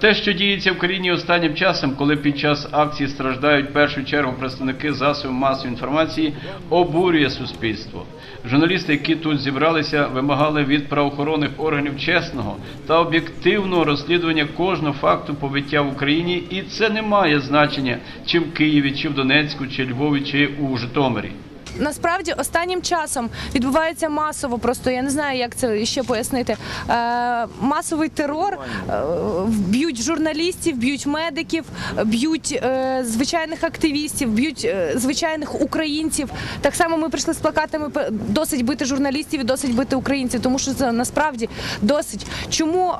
Те, що діється в країні останнім часом, коли під час акції страждають в першу чергу представники засобів масової інформації, обурює суспільство. Журналісти, які тут зібралися, вимагали від правоохоронних органів чесного та об'єктивного розслідування кожного факту побиття в Україні, і це не має значення чи в Києві, чи в Донецьку, чи Львові, чи у Житомирі. Насправді останнім часом відбувається масово, просто я не знаю, як це ще пояснити. Е, масовий терор, е, б'ють журналістів, б'ють медиків, б'ють е, звичайних активістів, б'ють звичайних українців. Так само ми прийшли з плакатами досить бити журналістів і досить бити українців, тому що це насправді досить. Чому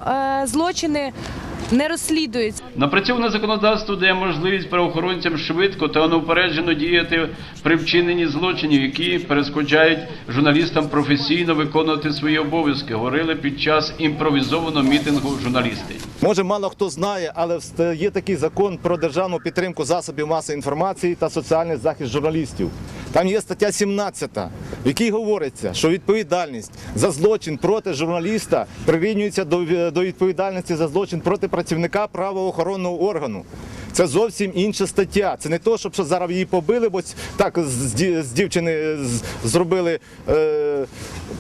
злочини не розслідуються? Напрацьоване законодавство дає можливість правоохоронцям швидко та неупереджено діяти при вчиненні злочинів, які перешкоджають журналістам професійно виконувати свої обов'язки. Говорили під час імпровізованого мітингу журналісти. Може, мало хто знає, але є такий закон про державну підтримку засобів масової інформації та соціальний захист журналістів. Там є стаття 17, в якій говориться, що відповідальність за злочин проти журналіста прирівнюється до, відповідальності за злочин проти працівника правоохоронного органу. Це зовсім інша стаття. Це не то, щоб зараз її побили, бо так з, дівчини зробили, е,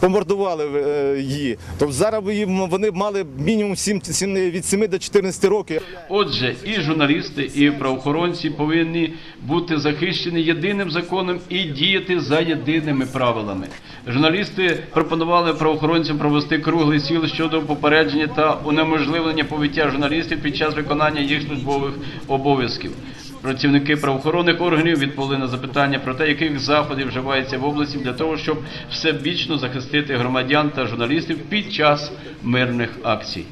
помордували е, її. Тобто зараз вони мали мінімум сім- сім- від 7 до 14 років. Отже, і журналісти, і правоохоронці повинні бути захищені єдиним законом і діяти за єдиними правилами. Журналісти пропонували правоохоронцям провести круглий стіл щодо попередження та унеможливлення побиття журналістів під час виконання їх службових обов'язків. Працівники правоохоронних органів відповіли на запитання про те, яких заходів вживається в області для того, щоб всебічно захистити громадян та журналістів під час мирних акцій.